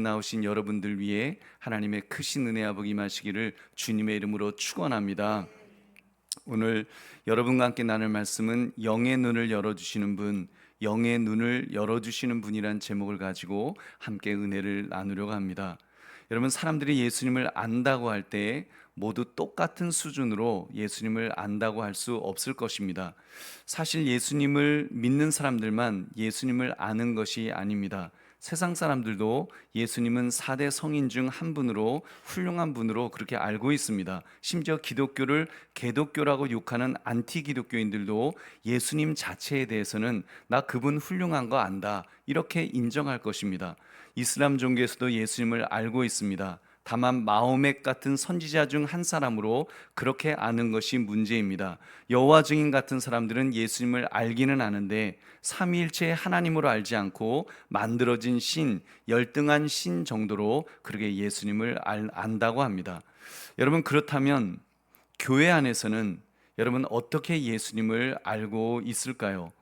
나오신 여러분들 위해 하나님의 크신 은혜 아복 임하시기를 주님의 이름으로 축원합니다. 오늘 여러분과 함께 나눌 말씀은 영의 눈을 열어 주시는 분, 영의 눈을 열어 주시는 분이란 제목을 가지고 함께 은혜를 나누려고 합니다. 여러분 사람들이 예수님을 안다고 할 때 모두 똑같은 수준으로 예수님을 안다고 할 수 없을 것입니다. 사실 예수님을 믿는 사람들만 예수님을 아는 것이 아닙니다. 세상 사람들도 예수님은 4대 성인 중 한 분으로 훌륭한 분으로 그렇게 알고 있습니다. 심지어 기독교를 개독교라고 욕하는 안티 기독교인들도 예수님 자체에 대해서는 나 그분 훌륭한 거 안다. 이렇게 인정할 것입니다. 이슬람 종교에서도 예수님을 알고 있습니다. 다만 마호멧 같은 선지자 중 한 사람으로 그렇게 아는 것이 문제입니다. 여호와 증인 같은 사람들은 예수님을 알기는 아는데 삼위일체 하나님으로 알지 않고 만들어진 신, 열등한 신 정도로 그렇게 예수님을 알, 안다고 합니다. 여러분 그렇다면 교회 안에서는 여러분 어떻게 예수님을 알고 있을까요?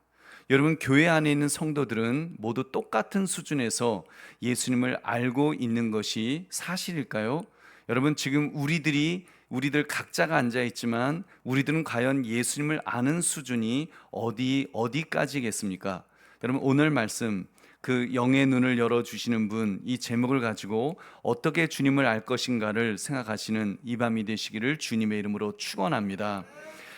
여러분 교회 안에 있는 성도들은 모두 똑같은 수준에서 예수님을 알고 있는 것이 사실일까요? 여러분 지금 우리들이 우리들 각자가 앉아 있지만 우리들은 과연 예수님을 아는 수준이 어디 어디까지겠습니까? 여러분 오늘 말씀 그 영의 눈을 열어 주시는 분 이 제목을 가지고 어떻게 주님을 알 것인가를 생각하시는 이 밤이 되시기를 주님의 이름으로 축원합니다.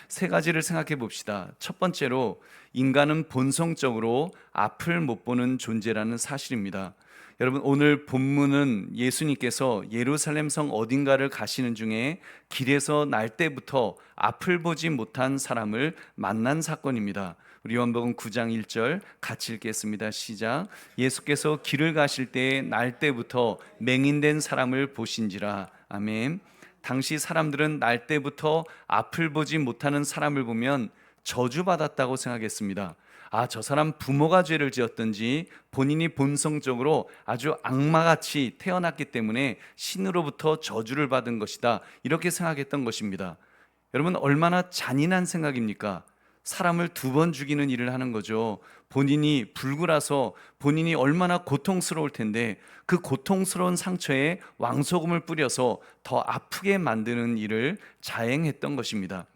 세 가지를 생각해 봅시다. 첫 번째로 인간은 본성적으로 앞을 못 보는 존재라는 사실입니다. 여러분 오늘 본문은 예수님께서 예루살렘 성 어딘가를 가시는 중에 길에서 날 때부터 앞을 보지 못한 사람을 만난 사건입니다. 우리 요한복음 9장 1절 같이 읽겠습니다. 시작. 예수께서 길을 가실 때에 날 때부터 맹인된 사람을 보신지라. 아멘. 당시 사람들은 날 때부터 앞을 보지 못하는 사람을 보면 저주받았다고 생각했습니다. 아, 저 사람 부모가 죄를 지었든지 본인이 본성적으로 아주 악마같이 태어났기 때문에 신으로부터 저주를 받은 것이다. 이렇게 생각했던 것입니다. 여러분, 얼마나 잔인한 생각입니까? 사람을 두 번 죽이는 일을 하는 거죠. 본인이 불구라서 본인이 얼마나 고통스러울 텐데 그 고통스러운 상처에 왕소금을 뿌려서 더 아프게 만드는 일을 자행했던 것입니다.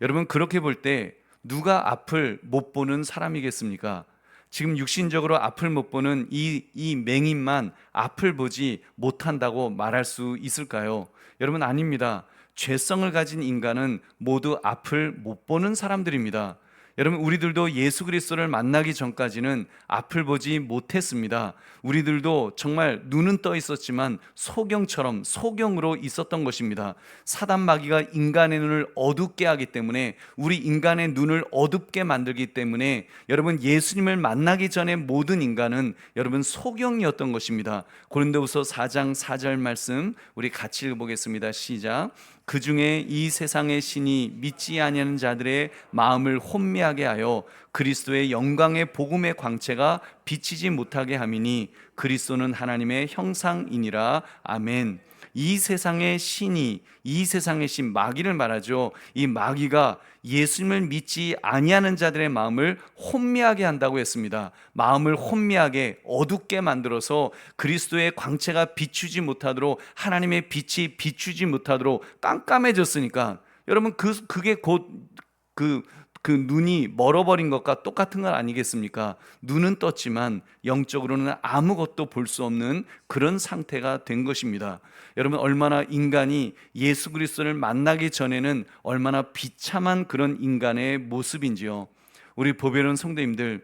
여러분 그렇게 볼때 누가 앞을 못 보는 사람이겠습니까? 지금 육신적으로 앞을 못 보는 이, 이 맹인만 앞을 보지 못한다고 말할 수 있을까요? 여러분 아닙니다. 죄성을 가진 인간은 모두 앞을 못 보는 사람들입니다. 여러분 우리들도 예수 그리스도를 만나기 전까지는 앞을 보지 못했습니다. 우리들도 정말 눈은 떠 있었지만 소경처럼 소경으로 있었던 것입니다. 사단 마귀가 인간의 눈을 어둡게 하기 때문에 우리 인간의 눈을 어둡게 만들기 때문에 여러분 예수님을 만나기 전에 모든 인간은 여러분 소경이었던 것입니다. 고린도후서 4장 4절 말씀 우리 같이 읽어보겠습니다. 시작. 그 중에 이 세상의 신이 믿지 아니하는 자들의 마음을 혼미하게 하여 그리스도의 영광의 복음의 광채가 비치지 못하게 함이니 그리스도는 하나님의 형상이니라 아멘. 이 세상의 신이 이 세상의 신 마귀를 말하죠. 이 마귀가 예수님을 믿지 아니하는 자들의 마음을 혼미하게 한다고 했습니다. 마음을 혼미하게 어둡게 만들어서 그리스도의 광채가 비추지 못하도록 하나님의 빛이 비추지 못하도록 깜깜해졌으니까 여러분 그 그게 곧그 그 눈이 멀어버린 것과 똑같은 건 아니겠습니까? 눈은 떴지만 영적으로는 아무것도 볼 수 없는 그런 상태가 된 것입니다. 여러분 얼마나 인간이 예수 그리스도를 만나기 전에는 얼마나 비참한 그런 인간의 모습인지요. 우리 보배로운 성도님들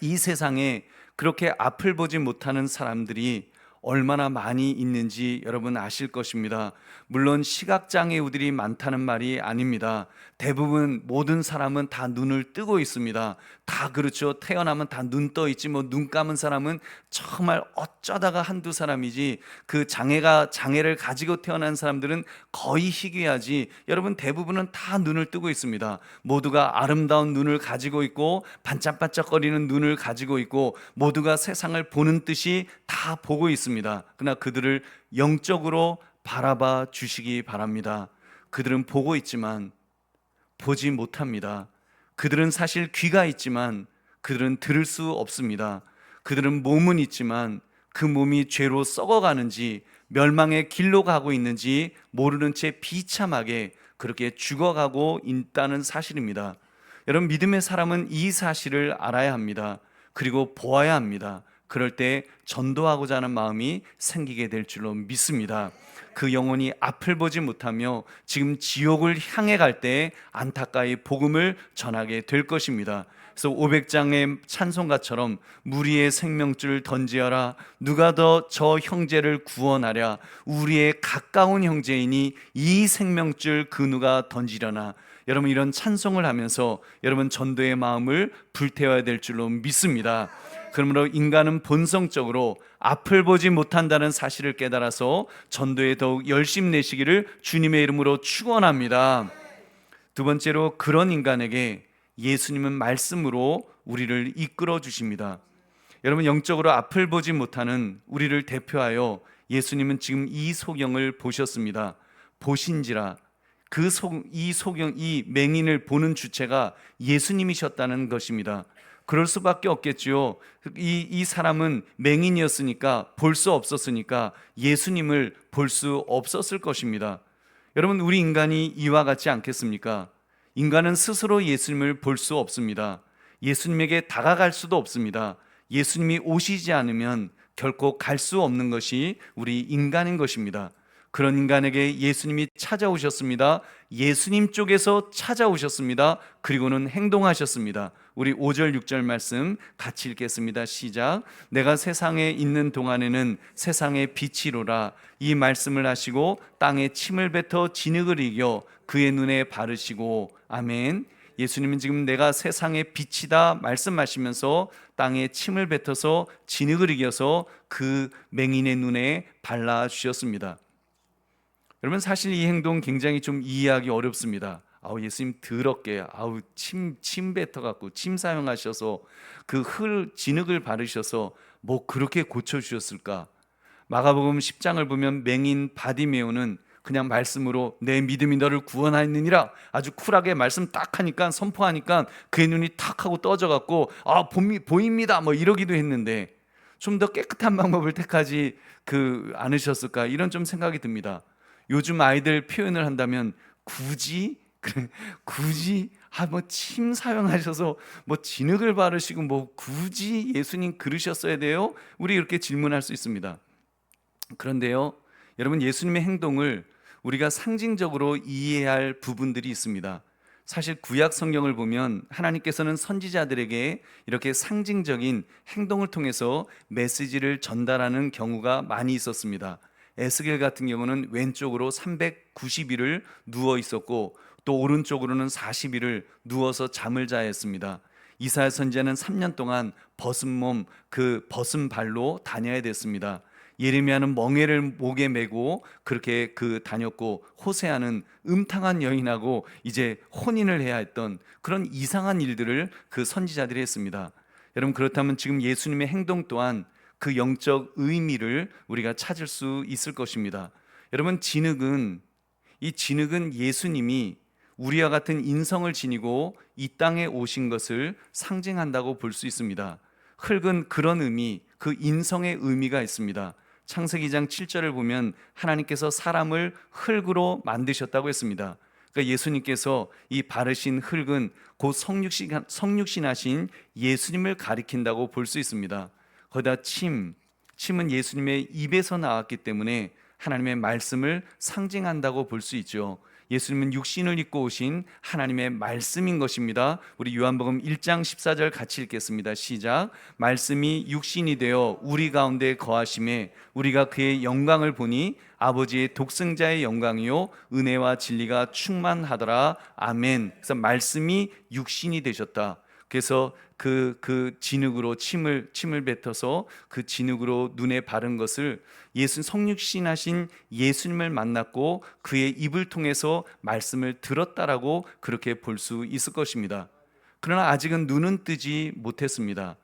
이 세상에 그렇게 앞을 보지 못하는 사람들이 얼마나 많이 있는지 여러분 아실 것입니다. 물론 시각장애우들이 많다는 말이 아닙니다. 대부분 모든 사람은 다 눈을 뜨고 있습니다. 다 그렇죠. 태어나면 다 눈 떠 있지 뭐 눈 감은 사람은 정말 어쩌다가 한두 사람이지 그 장애가 장애를 가지고 태어난 사람들은 거의 희귀하지. 여러분 대부분은 다 눈을 뜨고 있습니다. 모두가 아름다운 눈을 가지고 있고 반짝반짝거리는 눈을 가지고 있고 모두가 세상을 보는 뜻이 다 보고 있습니다. 그러나 그들을 영적으로 바라봐 주시기 바랍니다. 그들은 보고 있지만 보지 못합니다. 그들은 사실 귀가 있지만 그들은 들을 수 없습니다. 그들은 몸은 있지만 그 몸이 죄로 썩어가는지 멸망의 길로 가고 있는지 모르는 채 비참하게 그렇게 죽어가고 있다는 사실입니다. 여러분 믿음의 사람은 이 사실을 알아야 합니다. 그리고 보아야 합니다. 그럴 때 전도하고자 하는 마음이 생기게 될 줄로 믿습니다. 그 영혼이 앞을 보지 못하며 지금 지옥을 향해 갈 때 안타까이 복음을 전하게 될 것입니다. 그래서 500장의 찬송가처럼 무리의 생명줄 던지어라 누가 더 저 형제를 구원하랴 우리의 가까운 형제이니 이 생명줄 그 누가 던지려나 여러분 이런 찬송을 하면서 여러분 전도의 마음을 불태워야 될 줄로 믿습니다. 그러므로 인간은 본성적으로 앞을 보지 못한다는 사실을 깨달아서 전도에 더욱 열심 내시기를 주님의 이름으로 축원합니다. 두 번째로 그런 인간에게 예수님은 말씀으로 우리를 이끌어 주십니다. 여러분 영적으로 앞을 보지 못하는 우리를 대표하여 예수님은 지금 이 소경을 보셨습니다. 보신지라 그 이 소경 이 맹인을 보는 주체가 예수님이셨다는 것입니다. 그럴 수밖에 없겠지요. 이, 이 사람은 맹인이었으니까 볼 수 없었으니까 예수님을 볼 수 없었을 것입니다. 여러분, 우리 인간이 이와 같지 않겠습니까? 인간은 스스로 예수님을 볼 수 없습니다. 예수님에게 다가갈 수도 없습니다. 예수님이 오시지 않으면 결코 갈 수 없는 것이 우리 인간인 것입니다. 그런 인간에게 예수님이 찾아오셨습니다. 예수님 쪽에서 찾아오셨습니다. 그리고는 행동하셨습니다. 우리 5절 6절 말씀 같이 읽겠습니다. 시작. 내가 세상에 있는 동안에는 세상의 빛이로라. 이 말씀을 하시고 땅에 침을 뱉어 진흙을 이겨 그의 눈에 바르시고 아멘. 예수님은 지금 내가 세상의 빛이다 말씀하시면서 땅에 침을 뱉어서 진흙을 이겨서 그 맹인의 눈에 발라 주셨습니다. 여러분 사실 이 행동 굉장히 좀 이해하기 어렵습니다. 아우 예수님 더럽게 아우 침 침 뱉어 갖고 침 사용하셔서 그 흙 진흙을 바르셔서 뭐 그렇게 고쳐 주셨을까? 마가복음 10장을 보면 맹인 바디메오는 그냥 말씀으로 내 믿음이 너를 구원하였느니라 아주 쿨하게 말씀 딱 하니까 선포하니까 그의 눈이 탁 하고 떠져 갖고 아 보입니다 뭐 이러기도 했는데 좀 더 깨끗한 방법을 택하지 그 않으셨을까 이런 좀 생각이 듭니다. 요즘 아이들 표현을 한다면 굳이 굳이 아 뭐 침 사용하셔서 뭐 진흙을 바르시고 뭐 굳이 예수님 그러셨어야 돼요? 우리 이렇게 질문할 수 있습니다. 그런데요. 여러분 예수님의 행동을 우리가 상징적으로 이해할 부분들이 있습니다. 사실 구약 성경을 보면 하나님께서는 선지자들에게 이렇게 상징적인 행동을 통해서 메시지를 전달하는 경우가 많이 있었습니다. 에스겔 같은 경우는 왼쪽으로 390일을 누워 있었고 또 오른쪽으로는 40일을 누워서 잠을 자야 했습니다. 이사야 선지자는 3년 동안 벗은 몸, 그 벗은 발로 다녀야 됐습니다. 예레미야는 멍에를 목에 메고 그렇게 그 다녔고 호세아는 음탕한 여인하고 이제 혼인을 해야 했던 그런 이상한 일들을 그 선지자들이 했습니다. 여러분 그렇다면 지금 예수님의 행동 또한 그 영적 의미를 우리가 찾을 수 있을 것입니다. 여러분 진흙은 이 진흙은 예수님이 우리와 같은 인성을 지니고 이 땅에 오신 것을 상징한다고 볼 수 있습니다. 흙은 그런 의미, 그 인성의 의미가 있습니다. 창세기 장 7절을 보면 하나님께서 사람을 흙으로 만드셨다고 했습니다. 그러니까 예수님께서 이 바르신 흙은 곧 성육신, 성육신하신 예수님을 가리킨다고 볼 수 있습니다. 거기다 침, 침은 예수님의 입에서 나왔기 때문에 하나님의 말씀을 상징한다고 볼 수 있죠. 예수님은 육신을 입고 오신 하나님의 말씀인 것입니다. 우리 요한복음 1장 14절 같이 읽겠습니다. 시작. 말씀이 육신이 되어 우리 가운데 거하심에 우리가 그의 영광을 보니 아버지의 독생자의 영광이요 은혜와 진리가 충만하더라. 아멘. 그래서 말씀이 육신이 되셨다. 그래서 그, 그 진흙으로 침을, 침을 뱉어서 그 진흙으로 눈에 바른 것을 예수 성육신하신 예수님을 만났고 그의 입을 통해서 말씀을 들었다라고 그렇게 볼 수 있을 것입니다. 그러나 아직은 눈은 뜨지 못했습니다.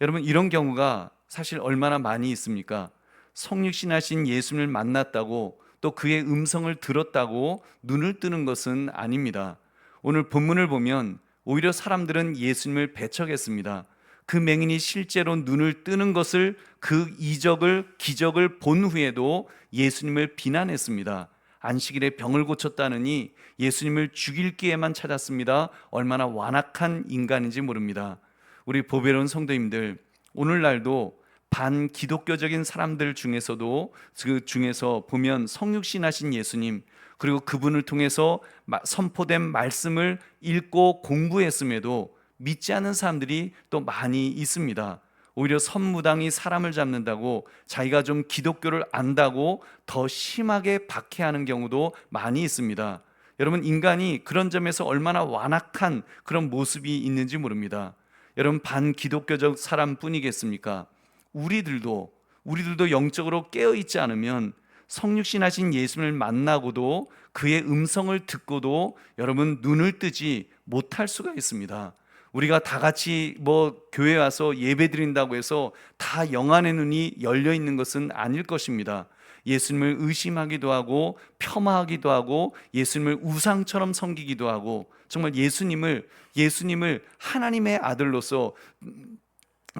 여러분 이런 경우가 사실 얼마나 많이 있습니까? 성육신하신 예수님을 만났다고 또 그의 음성을 들었다고 눈을 뜨는 것은 아닙니다. 오늘 본문을 보면 오히려 사람들은 예수님을 배척했습니다. 그 맹인이 실제로 눈을 뜨는 것을 그 이적을 기적을 본 후에도 예수님을 비난했습니다. 안식일에 병을 고쳤다느니 예수님을 죽일 기회만 찾았습니다. 얼마나 완악한 인간인지 모릅니다. 우리 보배로운 성도님들 오늘날도 반기독교적인 사람들 중에서도 그 중에서 보면 성육신하신 예수님 그리고 그분을 통해서 마- 선포된 말씀을 읽고 공부했음에도 믿지 않는 사람들이 또 많이 있습니다. 오히려 선무당이 사람을 잡는다고 자기가 좀 기독교를 안다고 더 심하게 박해하는 경우도 많이 있습니다. 여러분 인간이 그런 점에서 얼마나 완악한 그런 모습이 있는지 모릅니다. 여러분 반기독교적 사람뿐이겠습니까? 우리들도 우리들도 영적으로 깨어 있지 않으면 성육신하신 예수님을 만나고도 그의 음성을 듣고도 여러분 눈을 뜨지 못할 수가 있습니다. 우리가 다 같이 뭐 교회 와서 예배 드린다고 해서 다 영안의 눈이 열려 있는 것은 아닐 것입니다. 예수님을 의심하기도 하고 폄하하기도 하고 예수님을 우상처럼 섬기기도 하고 정말 예수님을 예수님을 하나님의 아들로서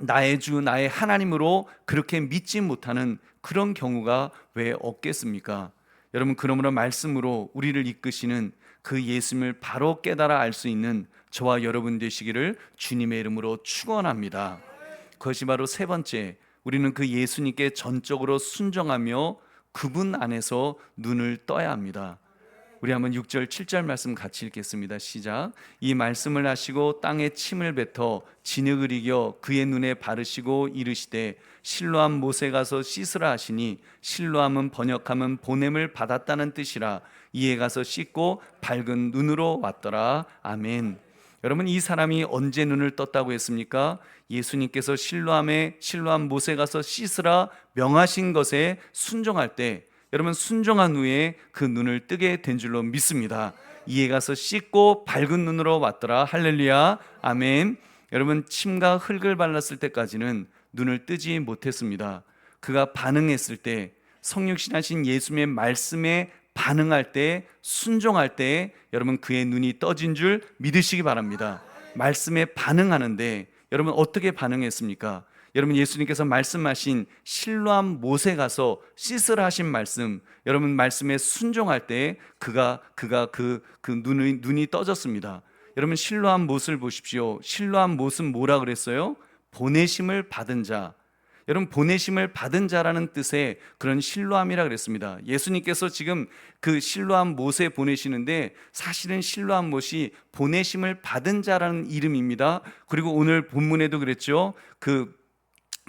나의 주 나의 하나님으로 그렇게 믿지 못하는 그런 경우가 왜 없겠습니까? 여러분 그러므로 말씀으로 우리를 이끄시는 그 예수님을 바로 깨달아 알 수 있는 저와 여러분 되시기를 주님의 이름으로 축원합니다. 그것이 바로 세 번째 우리는 그 예수님께 전적으로 순정하며 그분 안에서 눈을 떠야 합니다. 우리 한번 6절 7절 말씀 같이 읽겠습니다. 시작. 이 말씀을 하시고 땅에 침을 뱉어 진흙을 이겨 그의 눈에 바르시고 이르시되 실로암 못에 가서 씻으라 하시니 실로암은 번역하면 보냄을 받았다는 뜻이라 이에 가서 씻고 밝은 눈으로 왔더라. 아멘. 여러분 이 사람이 언제 눈을 떴다고 했습니까? 예수님께서 실로암에 실로암 못에 가서 씻으라 명하신 것에 순종할 때 여러분 순종한 후에 그 눈을 뜨게 된 줄로 믿습니다. 이에 가서 씻고 밝은 눈으로 왔더라. 할렐루야. 아멘. 여러분 침과 흙을 발랐을 때까지는 눈을 뜨지 못했습니다. 그가 반응했을 때 성육신하신 예수님의 말씀에 반응할 때 순종할 때 여러분 그의 눈이 떠진 줄 믿으시기 바랍니다. 말씀에 반응하는데 여러분 어떻게 반응했습니까? 여러분 예수님께서 말씀하신 실로암 못에 가서 씻으라 하신 말씀 여러분 말씀에 순종할 때 그가 그가 그 그 눈이 눈이 떠졌습니다. 여러분 실로암 못을 보십시오. 실로암 못은 뭐라 그랬어요? 보내심을 받은 자. 여러분 보내심을 받은 자라는 뜻의 그런 실로암이라 그랬습니다. 예수님께서 지금 그 실로암 못에 보내시는데 사실은 실로암 못이 보내심을 받은 자라는 이름입니다. 그리고 오늘 본문에도 그랬죠. 그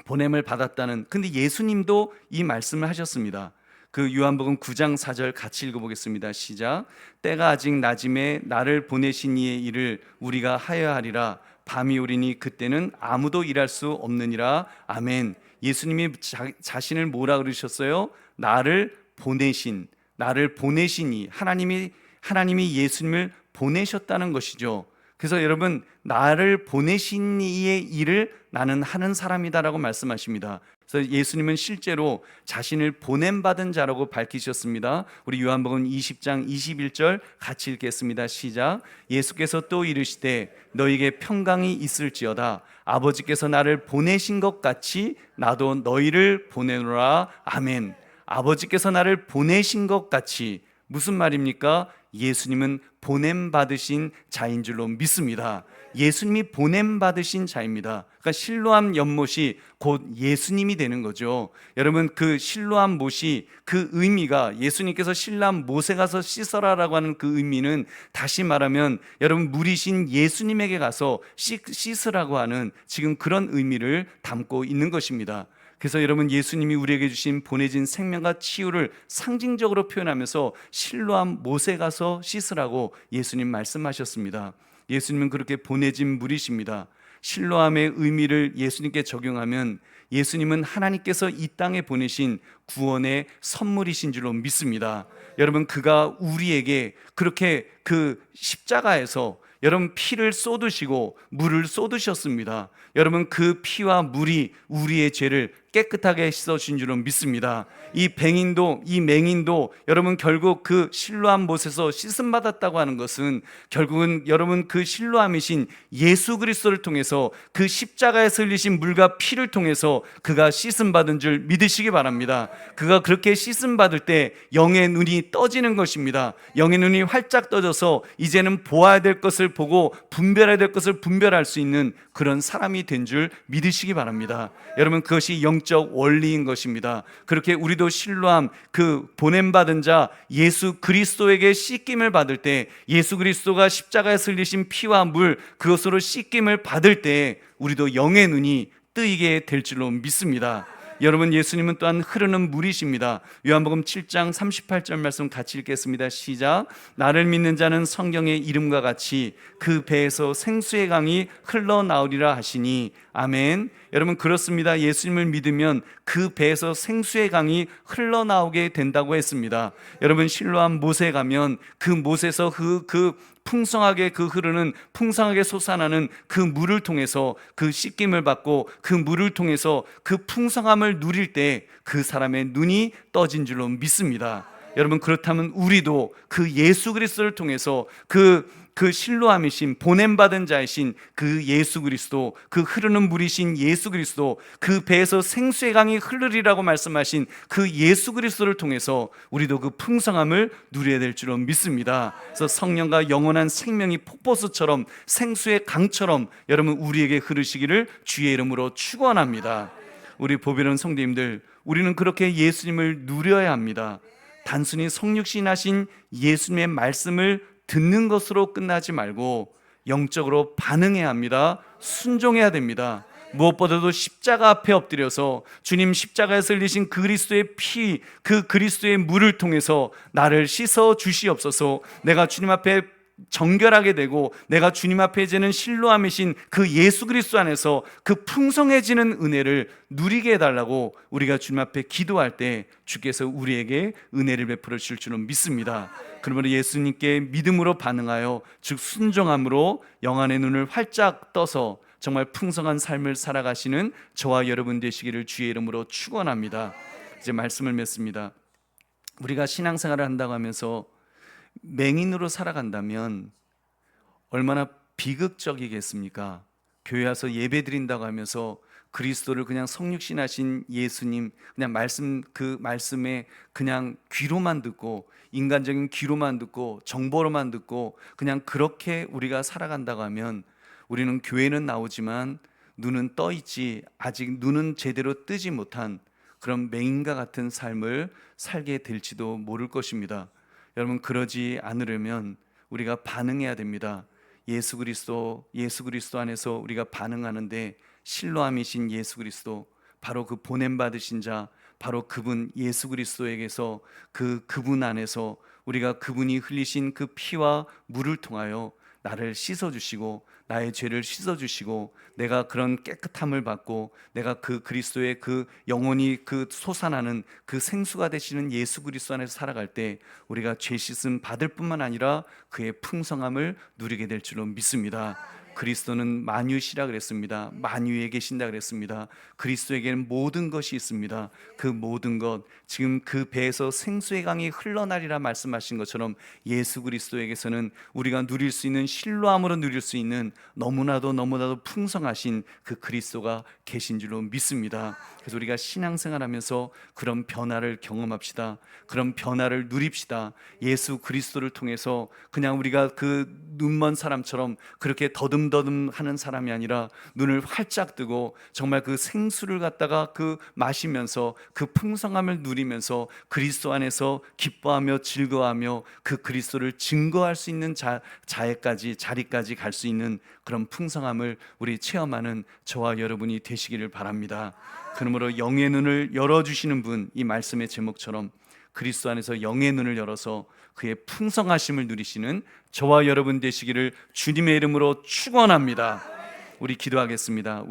보냄을 받았다는 근데 예수님도 이 말씀을 하셨습니다. 그 요한복음 9장 4절 같이 읽어 보겠습니다. 시작. 때가 아직 낮임에 나를 보내신 이의 일을 우리가 하여야 하리라. 밤이 오리니 그때는 아무도 일할 수 없느니라. 아멘. 예수님이 자, 자신을 뭐라 그러셨어요? 나를 보내신, 나를 보내시니 하나님이 하나님이 예수님을 보내셨다는 것이죠. 그래서 여러분 나를 보내신 이의 일을 나는 하는 사람이다라고 말씀하십니다. 그래서 예수님은 실제로 자신을 보냄 받은 자라고 밝히셨습니다. 우리 요한복음 20장 21절 같이 읽겠습니다. 시작. 예수께서 또 이르시되 너에게 평강이 있을지어다. 아버지께서 나를 보내신 것 같이 나도 너희를 보내노라. 아멘. 아버지께서 나를 보내신 것 같이 무슨 말입니까? 예수님은 보냄 받으신 자인 줄로 믿습니다. 예수님이 보냄 받으신 자입니다. 그러니까 실로암 연못이 곧 예수님이 되는 거죠. 여러분 그 실로암 못이 그 의미가 예수님께서 실로암 못에 가서 씻어라라고 하는 그 의미는 다시 말하면 여러분 물이신 예수님에게 가서 씻, 씻으라고 하는 지금 그런 의미를 담고 있는 것입니다. 그래서 여러분 예수님이 우리에게 주신 보내진 생명과 치유를 상징적으로 표현하면서 실로암 못에 가서 씻으라고 예수님 말씀하셨습니다. 예수님은 그렇게 보내진 물이십니다. 실로암의 의미를 예수님께 적용하면 예수님은 하나님께서 이 땅에 보내신 구원의 선물이신 줄로 믿습니다. 여러분 그가 우리에게 그렇게 그 십자가에서 여러분 피를 쏟으시고 물을 쏟으셨습니다. 여러분 그 피와 물이 우리의 죄를 깨끗하게 씻어 주신 줄로 믿습니다. 이 뱅인도 이 맹인도 여러분 결국 그 실로암 못에서 씻음 받았다고 하는 것은 결국은 여러분 그 실로암이신 예수 그리스도를 통해서 그 십자가에서 흘리신 물과 피를 통해서 그가 씻음 받은 줄 믿으시기 바랍니다. 그가 그렇게 씻음 받을 때 영의 눈이 떠지는 것입니다. 영의 눈이 활짝 떠져서 이제는 보아야 될 것을 보고 분별해야 될 것을 분별할 수 있는 그런 사람이 된 줄 믿으시기 바랍니다. 여러분 그것이 영적 원리인 것입니다. 그렇게 우리도 실로함 그 보냄 받은 자 예수 그리스도에게 씻김을 받을 때 예수 그리스도가 십자가에 흘리신 피와 물 그것으로 씻김을 받을 때 우리도 영의 눈이 뜨이게 될 줄로 믿습니다. 여러분 예수님은 또한 흐르는 물이십니다. 요한복음 7장 38절 말씀 같이 읽겠습니다. 시작. 나를 믿는 자는 성경의 이름과 같이 그 배에서 생수의 강이 흘러나오리라 하시니 아멘. 여러분 그렇습니다. 예수님을 믿으면 그 배에서 생수의 강이 흘러나오게 된다고 했습니다. 여러분 실로암 못에 가면 그 못에서 그, 그 풍성하게 그 흐르는 풍성하게 솟아나는 그 물을 통해서 그 씻김을 받고 그 물을 통해서 그 풍성함을 누릴 때 그 사람의 눈이 떠진 줄로 믿습니다. 여러분 그렇다면 우리도 그 예수 그리스도를 통해서 그 그 실로함이신 보냄 받은 자이신 그 예수 그리스도 그 흐르는 물이신 예수 그리스도 그 배에서 생수의 강이 흐르리라고 말씀하신 그 예수 그리스도를 통해서 우리도 그 풍성함을 누려야 될 줄로 믿습니다. 그래서 성령과 영원한 생명이 폭포수처럼 생수의 강처럼 여러분 우리에게 흐르시기를 주의 이름으로 축원합니다. 우리 보배로운 성도님들 우리는 그렇게 예수님을 누려야 합니다. 단순히 성육신하신 예수님의 말씀을 듣는 것으로 끝나지 말고 영적으로 반응해야 합니다. 순종해야 됩니다. 무엇보다도 십자가 앞에 엎드려서 주님 십자가에서 흘리신 그리스도의 피, 그 그리스도의 물을 통해서 나를 씻어 주시옵소서. 내가 주님 앞에 정결하게 되고 내가 주님 앞에 이제는 실로함이신 그 예수 그리스도 안에서 그 풍성해지는 은혜를 누리게 해달라고 우리가 주님 앞에 기도할 때 주께서 우리에게 은혜를 베풀어 주실 줄은 믿습니다. 그러므로 예수님께 믿음으로 반응하여 즉 순종함으로 영안의 눈을 활짝 떠서 정말 풍성한 삶을 살아가시는 저와 여러분 되시기를 주의 이름으로 축원합니다. 이제 말씀을 맺습니다. 우리가 신앙생활을 한다고 하면서 맹인으로 살아간다면 얼마나 비극적이겠습니까? 교회 와서 예배 드린다고 하면서 그리스도를 그냥 성육신하신 예수님 그냥 말씀 그 말씀에 그냥 귀로만 듣고 인간적인 귀로만 듣고 정보로만 듣고 그냥 그렇게 우리가 살아간다고 하면 우리는 교회는 나오지만 눈은 떠 있지 아직 눈은 제대로 뜨지 못한 그런 맹인과 같은 삶을 살게 될지도 모를 것입니다. 여러분 그러지 않으려면 우리가 반응해야 됩니다. 예수 그리스도 예수 그리스도 안에서 우리가 반응하는데 실로함이신 예수 그리스도 바로 그 보냄 받으신 자 바로 그분 예수 그리스도에게서 그 그분 안에서 우리가 그분이 흘리신 그 피와 물을 통하여 나를 씻어 주시고 나의 죄를 씻어 주시고 내가 그런 깨끗함을 받고 내가 그 그리스도의 그 영혼이 그 솟아나는 그 생수가 되시는 예수 그리스도 안에서 살아갈 때 우리가 죄 씻음 받을 뿐만 아니라 그의 풍성함을 누리게 될 줄로 믿습니다. 그리스도는 만유시라 그랬습니다. 만유에 계신다 그랬습니다. 그리스도에게는 모든 것이 있습니다. 그 모든 것 지금 그 배에서 생수의 강이 흘러나리라 말씀하신 것처럼 예수 그리스도에게서는 우리가 누릴 수 있는 신로함으로 누릴 수 있는 너무나도 너무나도 풍성하신 그 그리스도가 계신 줄로 믿습니다. 그래서 우리가 신앙생활하면서 그런 변화를 경험합시다. 그런 변화를 누립시다. 예수 그리스도를 통해서 그냥 우리가 그 눈먼 사람처럼 그렇게 더듬더듬 하는 사람이 아니라 눈을 활짝 뜨고 정말 그 생수를 갖다가 그 마시면서 그 풍성함을 누리면서 그리스도 안에서 기뻐하며 즐거워하며 그 그리스도를 증거할 수 있는 자, 자에까지 자리까지 갈 수 있는 그런 풍성함을 우리 체험하는 저와 여러분이 되시기를 바랍니다. 그러므로 영의 눈을 열어 주시는 분 이 말씀의 제목처럼 그리스도 안에서 영의 눈을 열어서 그의 풍성하심을 누리시는 저와 여러분 되시기를 주님의 이름으로 축원합니다. 우리 기도하겠습니다.